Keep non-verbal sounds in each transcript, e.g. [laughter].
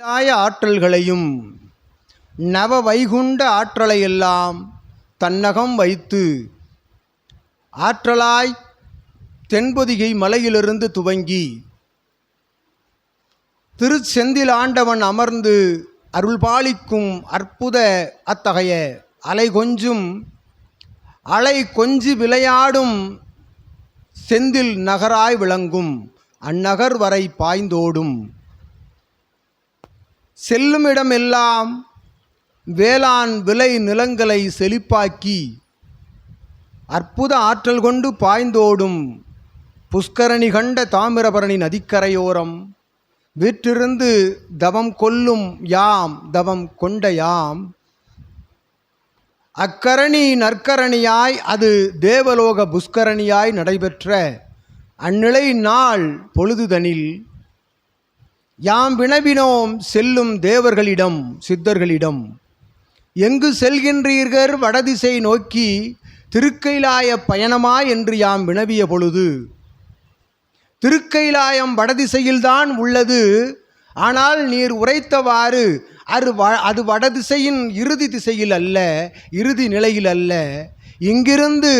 இல்லாய ஆற்றல்களையும் நவ வைகுண்ட ஆற்றலையெல்லாம் தன்னகம் வைத்து ஆற்றலாய் தென்பொதிகை மலையிலிருந்து துவங்கி திருச்செந்தில் ஆண்டவன் அமர்ந்து அருள்பாலிக்கும் அற்புத அத்தகைய அலை கொஞ்சும் அலை கொஞ்சி விளையாடும் செந்தில் நகராய் விளங்கும் அந்நகர் வரை பாய்ந்தோடும். செல்லும் இடமெல்லாம் வேளாண் விளை நிலங்களை செழிப்பாக்கி அற்புத ஆற்றல் கொண்டு பாய்ந்தோடும் புஷ்கரணி கண்ட தாமிரபரணி நதிக்கரையோரம் வீற்றிருந்து தவம் கொல்லும் யாம் தவம் கொண்ட யாம். அக்கரணி நற்கரணியாய் அது தேவலோக புஷ்கரணியாய் நடைபெற்ற அந்நிலை நாள் பொழுதுதனில் யாம் வினவினோம் செல்லும் தேவர்களிடம் சித்தர்களிடம். எங்கு செல்கின்றீர்கள் வடதிசை நோக்கி திருக்கைலாய பயணமா என்று யாம் வினவிய பொழுது. திருக்கைலாயம் வடதிசையில்தான் உள்ளது. ஆனால் நீர் உரைத்தவாறு அது வ அது வடதிசையின் இறுதி திசையில் அல்ல இறுதி நிலையில் அல்ல. இங்கிருந்து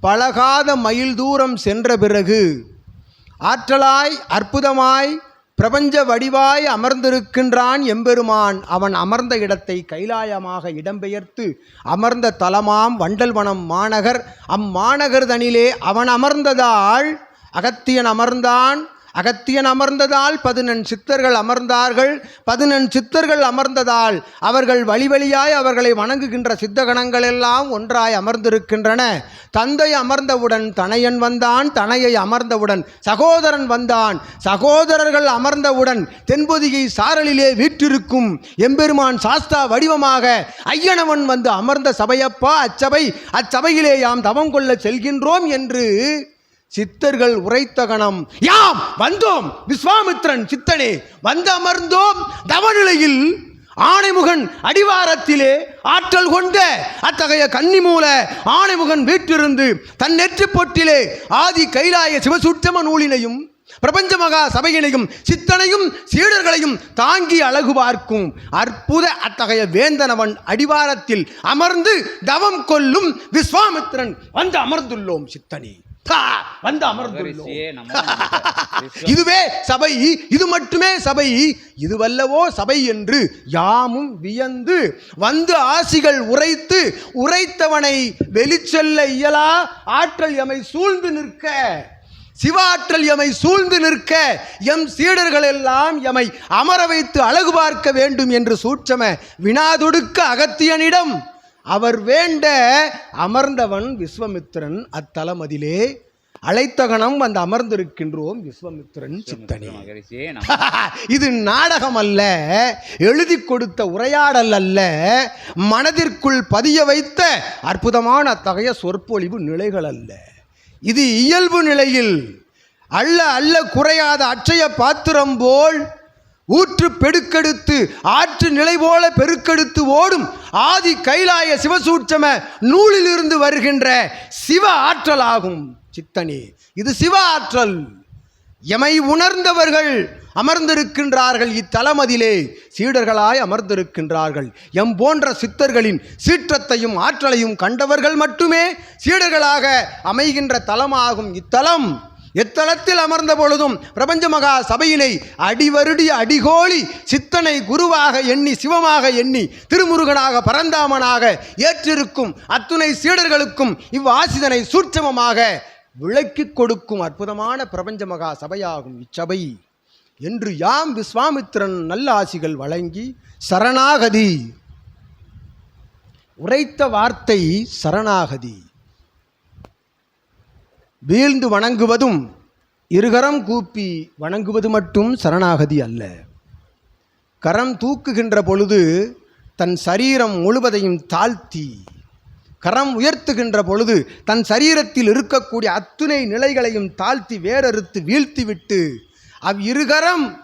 பழகாத மைல் தூரம் சென்ற பிறகு ஆற்றலாய் அற்புதமாய் பிரபஞ்ச வடிவாய் அமர்ந்திருக்கின்றான் எம்பெருமான். அவன் அமர்ந்த இடத்தை கைலாயமாக இடம்பெயர்த்து அமர்ந்த தலமாம் வண்டல்வனம் மாநகர். அம்மாநகர் தனிலே அவன் அமர்ந்ததால் அகத்தியன் அமர்ந்தான். அகத்தியன் அமர்ந்ததால் பதினெண் சித்தர்கள் அமர்ந்தார்கள். பதினெண் சித்தர்கள் அமர்ந்ததால் அவர்கள் வழி வழியாய் அவர்களை வணங்குகின்ற சித்தகணங்கள் எல்லாம் ஒன்றாய் அமர்ந்திருக்கின்றன. தந்தை அமர்ந்தவுடன் தனையன் வந்தான் தனையை அமர்ந்தவுடன் சகோதரன் வந்தான். சகோதரர்கள் அமர்ந்தவுடன் தென்பொதிகை சாரலிலே வீற்றிருக்கும் எம்பெருமான் சாஸ்தா வடிவமாக ஐயனவன் வந்து அமர்ந்த சபையப்பா அச்சபை அச்சபையிலே யாம் தவம் கொள்ள செல்கின்றோம் என்று சித்தர்கள் உரைத்த கணம் யாம் வந்தோம் விஸ்வாமித்ரன் சித்தனே வந்து அமர்ந்தோம் தவநிலையில் ஆணைமுகன் அடிவாரத்திலே ஆற்றல் கொண்ட அத்தகைய கன்னிமூல ஆணைமுகன் வீற்றிருந்து தன் நெற்றி பொட்டிலே ஆதி கைலாய சிவசூட்சம நூலினையும் பிரபஞ்ச மகா சபையினையும் சித்தனையும் சீடர்களையும் தாங்கி அழகு பார்க்கும் அற்புத அத்தகைய வேந்தனவன் அடிவாரத்தில் அமர்ந்து தவம் கொல்லும் விஸ்வாமித்திரன் வந்து அமர்ந்துள்ளோம் சித்தனே. வந்து அமர்ந்துள்ளோம். [laughs] இதுவே சபை இது மட்டுமே சபை இதுவல்லவோ சபை என்று யாமும் வியந்து வந்து ஆசிகள் உரைத்து உரைத்தவனை வெளிச்செல்ல இயலா ஆற்றல் எமை சூழ்ந்து நிற்க. சிவாற்றல் எமை சூழ்ந்து நிற்க. எம் சீடர்கள் எல்லாம் எமை அமர வைத்து அழகு பார்க்க வேண்டும் என்று சூட்சம வினாதொடுக்க அகத்தியனிடம் அவர் வேண்ட அமர்ந்தவன் விஸ்வமித்திரன் அத்தலமதிலே. அழைத்த கணம் வந்து அமர்ந்திருக்கின்றோம் விஸ்வமித்திரன் சித்தனே. [laughs] இது நாடகம் அல்ல எழுதி கொடுத்த உரையாடல் அல்ல. மனதிற்குள் பதிய வைத்த அற்புதமான அத்தகைய சொற்பொழிவு நிலைகள் அல்ல. இது இயல்பு நிலையில் அல்ல அல்ல குறையாத அட்சய பாத்திரம் போல் ஊற்று பெருக்கெடுத்து ஆற்று நிலை போல பெருக்கெடுத்து ஓடும் ஆதி கைலாய சிவசூட்சம நூலிலிருந்து வருகின்ற சிவ ஆற்றலாகும் சித்தனே. இது சிவ ஆற்றல். எமை உணர்ந்தவர்கள் அமர்ந்திருக்கின்றார்கள் இத்தலமதிலே. சீடர்களாய் அமர்ந்திருக்கின்றார்கள். எம் போன்ற சித்தர்களின் சீற்றத்தையும் ஆற்றலையும் கண்டவர்கள் மட்டுமே சீடர்களாக அமைகின்ற தலமாகும் இத்தலம். எத்தளத்தில் அமர்ந்த பொழுதும் பிரபஞ்ச மகா சபையினை அடிவருடி அடிகோழி சித்தனை குருவாக எண்ணி சிவமாக எண்ணி திருமுருகனாக பரந்தாமனாக ஏற்றிருக்கும் அத்துணை சீடர்களுக்கும் இவ்வாசிதனை சூட்சமமாக விளக்கிக் கொடுக்கும் அற்புதமான பிரபஞ்ச மகா சபையாகும் இச்சபை. என்று யாம் விஸ்வாமித்திரன் நல்ல ஆசிகள் வழங்கி சரணாகதி. உரைத்த வார்த்தை சரணாகதி. வீழ்ந்து வணங்குவதும் இருகரம் கூப்பி வணங்குவது மட்டும் சரணாகதி அல்ல. கரம் தூக்குகின்ற பொழுது தன் சரீரம் முழுவதையும் தாழ்த்தி கரம் உயர்த்துகின்ற பொழுது தன் சரீரத்தில் இருக்கக்கூடிய அத்துணை நிலைகளையும் தாழ்த்தி வேறறுத்து வீழ்த்திவிட்டு அவ் இருகரம்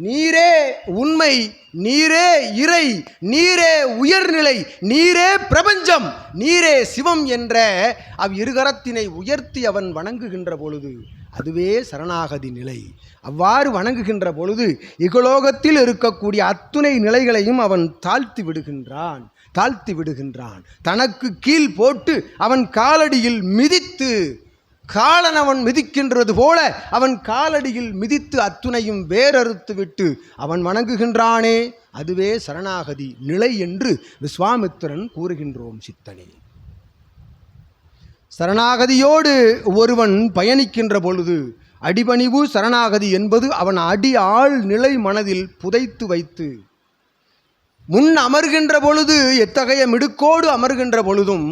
நீரே உண்மை நீரே இறை நீரே உயர்நிலை நீரே பிரபஞ்சம் நீரே சிவம் என்ற அவ் இருகரத்தினை உயர்த்தி அவன் வணங்குகின்ற பொழுது அதுவே சரணாகதி நிலை. அவ்வாறு வணங்குகின்ற பொழுது இகலோகத்தில் இருக்கக்கூடிய அத்துணை நிலைகளையும் அவன் தாழ்த்தி விடுகின்றான் தாழ்த்தி விடுகின்றான். தனக்கு கீழ் போட்டு அவன் காலடியில் மிதித்து காலன் அவன் மிதிக்கின்றது போல அவன் காலடியில் மிதித்து அத்துணையும் வேறறுத்து விட்டு அவன் வணங்குகின்றானே. அதுவே சரணாகதி நிலை என்று விஸ்வாமித்திரன் கூறுகின்றோம் சித்தனே. சரணாகதியோடு ஒருவன் பயணிக்கின்ற பொழுது அடிபணிவு சரணாகதி என்பது அவன் அடி ஆள் நிலை மனதில் புதைத்து வைத்து முன் அமர்கின்ற பொழுது எத்தகைய மிடுக்கோடு அமர்கின்ற பொழுதும்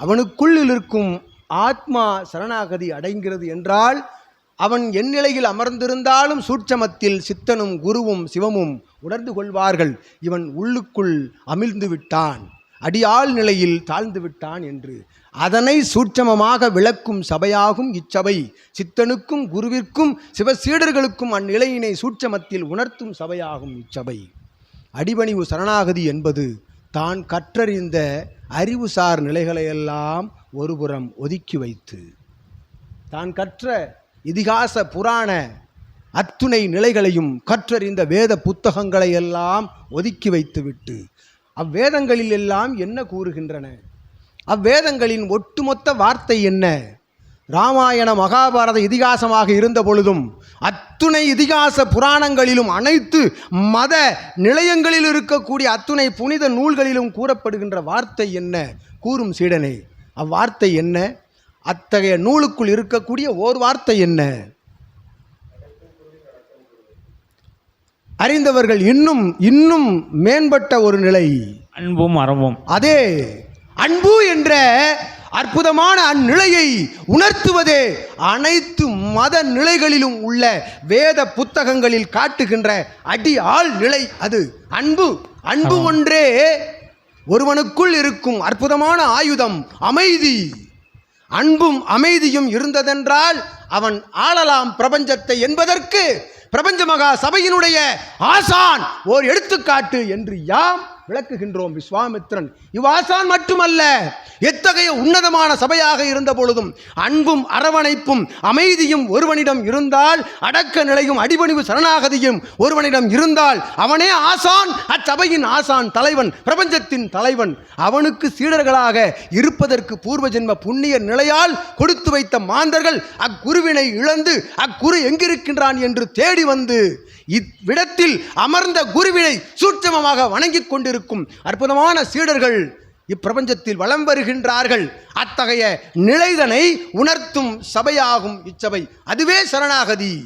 அவனுக்குள் இருக்கும் ஆத்மா சரணாகதி அடைகிறது என்றால் அவன் என் நிலையில் அமர்ந்திருந்தாலும் சூட்சமத்தில் சித்தனும் குருவும் சிவமும் உணர்ந்து கொள்வார்கள். இவன் உள்ளுக்குள் அமிழ்ந்து விட்டான். அடியாள் நிலையில் தாழ்ந்து விட்டான் என்று. அதனை சூட்சமமாக விளக்கும் சபையாகும் இச்சபை. சித்தனுக்கும் குருவிற்கும் சிவசீடர்களுக்கும் அந்நிலையினை சூட்சமத்தில் உணர்த்தும் சபையாகும் இச்சபை. அடிபணிவு சரணாகதி என்பது தான் கற்றறிந்த அறிவுசார் நிலைகளையெல்லாம் ஒருபுறம் ஒதுக்கி வைத்து தான் கற்ற இதிகாச புராண அத்துணை நிலைகளையும் கற்றறிந்த வேத புத்தகங்களை எல்லாம் ஒதுக்கி வைத்துவிட்டு அவ்வேதங்களில் எல்லாம் என்ன கூறுகின்றன? அவ்வேதங்களின் ஒட்டுமொத்த வார்த்தை என்ன? ராமாயண மகாபாரத இதிகாசமாக இருந்த பொழுதும் அத்துணை இதிகாச புராணங்களிலும் அனைத்து மத நிலையங்களில் இருக்கக்கூடிய அத்துணை புனித நூல்களிலும் கூறப்படுகின்ற வார்த்தை என்ன? கூறும் சீடனே அவ்வார்த்தை என்ன? அத்தகைய நூலுக்குள் இருக்கக்கூடிய ஓர் வார்த்தை என்ன? அறிந்தவர்கள் இன்னும் இன்னும் மேம்பட்ட ஒரு நிலை. அன்பும் அறவும். அதே அன்பு என்ற அற்புதமான அந்நிலையை உணர்த்துவதே அனைத்து மத நிலைகளிலும் உள்ள வேத புத்தகங்களில் காட்டுகின்ற அடி ஆள் நிலை அது. அன்பு அன்பு ஒன்றே ஒருவனுக்குள் இருக்கும் அற்புதமான ஆயுதம் அமைதி. அன்பும் அமைதியும் இருந்ததென்றால் அவன் ஆளலாம் பிரபஞ்சத்தை என்பதற்கு பிரபஞ்ச மகா சபையினுடைய ஆசான் ஓர் எடுத்துக்காட்டு என்று யாம் விளக்குகின்றோம் விஸ்வாமித்திரன். இவ்வாசான் மட்டுமல்ல எத்தகைய உன்னதமான சபையாக இருந்த பொழுதும் அன்பும் அரவணைப்பும் அமைதியும் ஒருவனிடம் இருந்தால் அடக்க நிலையும் அடிபணிவு சரணாகதியும் ஒருவனிடம் இருந்தால் அவனே ஆசான். அச்சபையின் ஆசான் தலைவன் பிரபஞ்சத்தின் தலைவன். அவனுக்கு சீடர்களாக இருப்பதற்கு பூர்வ ஜென்ம புண்ணிய நிலையால் கொடுத்து வைத்த மாந்தர்கள் அக்குருவினை இழந்து அக்குரு எங்கிருக்கின்றான் என்று தேடி வந்து இவ்விடத்தில் அமர்ந்த குருவினை சூட்சமமாக வணங்கிக் கொண்டிருக்கும் அற்புதமான சீடர்கள் இப்பிரபஞ்சத்தில் வலம் வருகின்றார்கள். அத்தகைய நிலைதனை உணர்த்தும் சபையாகும் இச்சபை. அதுவே சரணாகதி.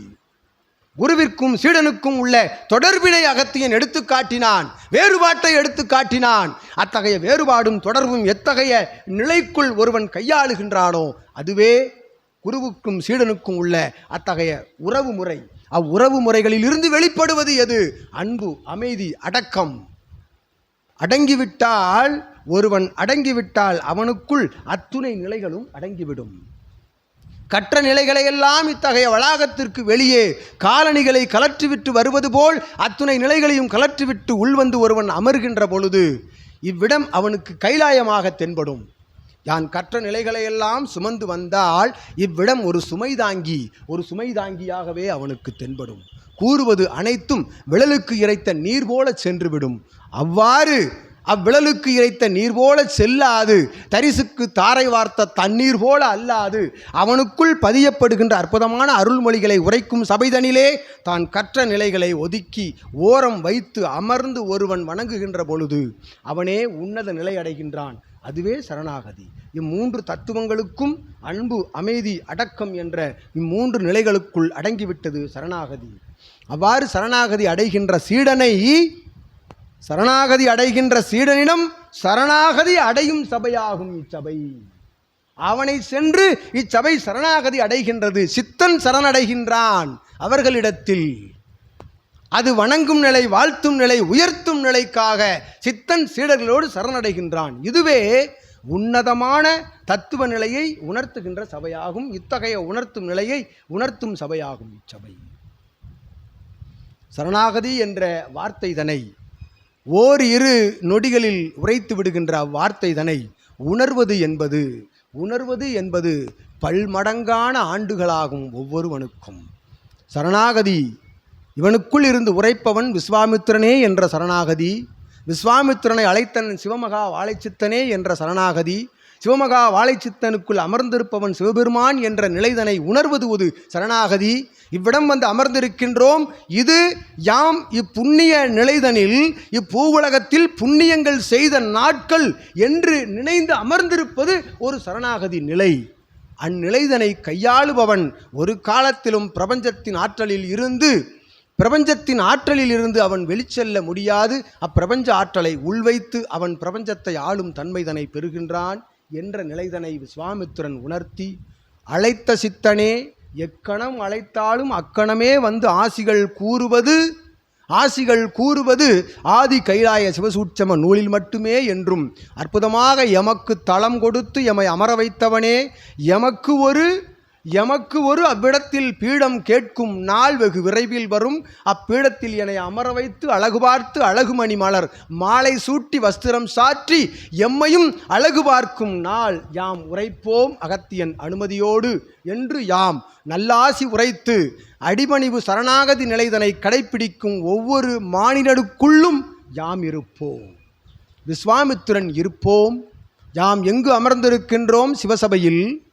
குருவிற்கும் சீடனுக்கும் உள்ள தொடர்பினை அகத்தியன் எடுத்து காட்டினான். வேறுபாட்டை எடுத்து காட்டினான். அத்தகைய வேறுபாடும் தொடர்பும் எத்தகைய நிலைக்குள் ஒருவன் கையாளுகின்றானோ அதுவே குருவுக்கும் சீடனுக்கும் உள்ள அத்தகைய உறவு முறை அவ்வுறவு முறைகளில் இருந்து வெளிப்படுவது எது? அன்பு அமைதி அடக்கம். அடங்கிவிட்டால் ஒருவன் அடங்கிவிட்டால் அவனுக்குள் அத்துணை நிலைகளும் அடங்கிவிடும். கற்ற நிலைகளையெல்லாம் இத்தகைய வளாகத்திற்கு வெளியே காலணிகளை கலற்றிவிட்டு வருவது போல் அத்துணை நிலைகளையும் கலற்றிவிட்டு உள்வந்து ஒருவன் அமர்கின்ற பொழுது இவ்விடம் அவனுக்கு கைலாயமாக தென்படும். யான் கற்ற நிலைகளையெல்லாம் சுமந்து வந்தால் இவ்விடம் ஒரு சுமை தாங்கி ஒரு சுமை தாங்கியாகவே அவனுக்கு தென்படும். கூறுவது அனைத்தும் விழலுக்கு இறைத்த நீர் போல சென்றுவிடும். அவ்வாறு அவ்விழலுக்கு இறைத்த நீர் போல செல்லாது. தரிசுக்கு தாரை வார்த்த தண்ணீர் போல அல்லாது. அவனுக்குள் பதியப்படுகின்ற அற்புதமான அருள்மொழிகளை உரைக்கும் சபைதனிலே தான் கற்ற நிலைகளை ஒதுக்கி ஓரம் வைத்து அமர்ந்து ஒருவன் வணங்குகின்ற பொழுது அவனே உன்னத நிலை அடைகின்றான். அதுவே சரணாகதி. இம்மூன்று தத்துவங்களுக்கும் அன்பு அமைதி அடக்கம் என்ற இம்மூன்று நிலைகளுக்குள் அடங்கிவிட்டது சரணாகதி. அவ்வாறு சரணாகதி அடைகின்ற சீடனை சரணாகதி அடைகின்ற சீடனிடம் சரணாகதி அடையும் சபையாகும் இச்சபை. அவனை சென்று இச்சபை சரணாகதி அடைகின்றது. சித்தன் சரணடைகின்றான் அவர்களிடத்தில். அது வணங்கும் நிலை வாழ்த்தும் நிலை உயர்த்தும் நிலைக்காக சித்தன் சீடர்களோடு சரணடைகின்றான். இதுவே உன்னதமான தத்துவ நிலையை உணர்த்துகின்ற சபையாகும். இத்தகைய உணர்த்தும் நிலையை உணர்த்தும் சபையாகும் இச்சபை. சரணாகதி என்ற வார்த்தை தனை ஓர் இரு நொடிகளில் உரைத்து விடுகின்ற அவ்வார்த்தை தனை உணர்வது என்பது உணர்வது என்பது பல்மடங்கான ஆண்டுகளாகும் ஒவ்வொருவனுக்கும். சரணாகதி இவனுக்குள் இருந்து உரைப்பவன் விஸ்வாமித்திரனே என்ற சரணாகதி விஸ்வாமித்திரனை அழைத்தன் சிவமகா வாழைச்சித்தனே என்ற சரணாகதி சிவமகா வாழைச்சித்தனுக்குள் அமர்ந்திருப்பவன் சிவபெருமான் என்ற நிலைதனை உணர்வது ஒரு சரணாகதி. இவ்விடம் வந்து அமர்ந்திருக்கின்றோம். இது யாம் இப்புண்ணிய நிலைதனில் இப்பூவுலகத்தில் புண்ணியங்கள் செய்த நாட்கள் என்று நினைந்து அமர்ந்திருப்பது ஒரு சரணாகதி நிலை. அந்நிலைதனை கையாளுபவன் ஒரு காலத்திலும் பிரபஞ்சத்தின் ஆற்றலில் இருந்து பிரபஞ்சத்தின் ஆற்றலில் இருந்து அவன் வெளிச்செல்ல முடியாது. அப்பிரபஞ்ச ஆற்றலை உள்வைத்து அவன் பிரபஞ்சத்தை ஆளும் தன்மைதனை பெறுகின்றான். என்ற நிலைதனை விஸ்வாமித்திரன் உணர்த்தி அழைத்த சித்தனே எக்கணம் அழைத்தாலும் அக்கணமே வந்து ஆசிகள் கூறுவது ஆசிகள் கூறுவது ஆதி கைலாய சிவசூட்சம நூலில் மட்டுமே என்றும் அற்புதமாக எமக்கு தளம் கொடுத்து எமை அமர வைத்தவனே எமக்கு ஒரு எமக்கு ஒரு அவ்விடத்தில் பீடம் கேட்கும் நாள் வெகு விரைவில் வரும். அப்பீடத்தில் என்னை அமர வைத்து அழகு பார்த்து அழகுமணி மலர். மாலை சூட்டி வஸ்திரம் சாற்றி எம்மையும் அழகு பார்க்கும் நாள். யாம் உரைப்போம் அகத்தியன் அனுமதியோடு என்று யாம். நல்லாசி உரைத்து அடிபணிவு சரணாகதி நிலைதனை கடைப்பிடிக்கும் ஒவ்வொரு மானிடருக்குள்ளும் யாம் இருப்போம். விஸ்வாமித்திரன் இருப்போம். யாம் எங்கு அமர்ந்திருக்கின்றோம் சிவசபையில்?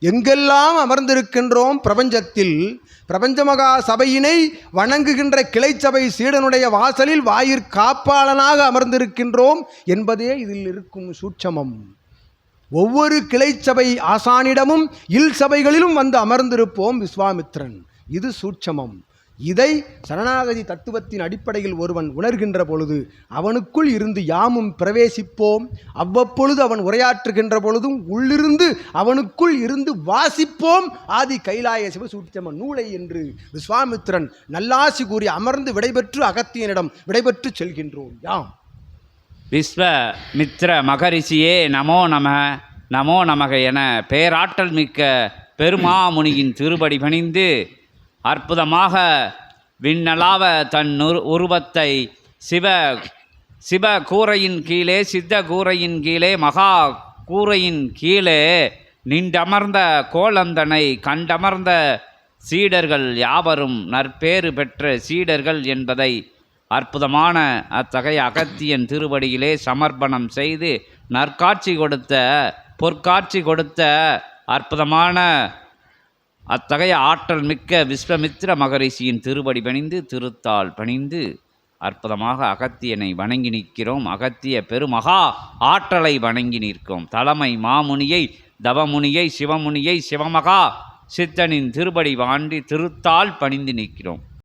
எங்கெல்லாம் அமர்ந்திருக்கின்றோம் பிரபஞ்சத்தில் பிரபஞ்சமகா சபையினை வணங்குகின்ற கிளைச்சபை சீடனுடைய வாசலில் வாயிற் காப்பாளனாக அமர்ந்திருக்கின்றோம் என்பதே இதில் இருக்கும் சூட்சமம். ஒவ்வொரு கிளைச்சபை ஆசானிடமும் இல் சபைகளிலும் வந்து அமர்ந்திருப்போம் விஸ்வாமித்திரன் இது சூட்சமம். இதை சரணாகதி தத்துவத்தின் அடிப்படையில் ஒருவன் உணர்கின்ற பொழுது அவனுக்குள் இருந்து யாமும் பிரவேசிப்போம். அவ்வப்பொழுது அவன் உரையாற்றுகின்ற பொழுதும் உள்ளிருந்து அவனுக்குள் இருந்து வாசிப்போம். ஆதி கைலாய சிவசூட்சம நூலை என்று விஸ்வாமித்திரன் நல்லாசி கூறி அமர்ந்து விடைபெற்று அகத்தியனிடம் விடைபெற்று செல்கின்றோம். யாம்? விஸ்வமித்ர மகரிஷியே நமோ நம நமோ நமக என பேராற்றல் மிக்க பெருமாமுனியின் திருபடி பணிந்து அற்புதமாக விண்ணலாவ தன் உரு- உருவத்தை சிவ சிவ கூரையின் கீழே சித்த கூரையின் கீழே மகா கூரையின் கீழே நின்றமர்ந்த கோலந்தனை கண்டமர்ந்த சீடர்கள் யாவரும் நற்பேறு பெற்ற சீடர்கள் என்பதை அற்புதமான அத்தகைய அகத்தியன் திருவடியிலே சமர்ப்பணம் செய்து நற்காட்சி கொடுத்த பொற்காட்சி கொடுத்த அற்புதமான அத்தகைய ஆற்றல் மிக்க விஸ்வமித்திர மகரிஷியின் திருவடி பணிந்து திருத்தாள் பணிந்து அற்புதமாக அகத்தியனை வணங்கி நிற்கிறோம். அகத்திய பெருமகா ஆற்றலை வணங்கி நிற்கிறோம் தலைமை மாமுனியை தவமுனியை சிவமுனியை சிவமகா சித்தனின் திருப்படி வாண்டி திருத்தாள் பணிந்து நிற்கிறோம்.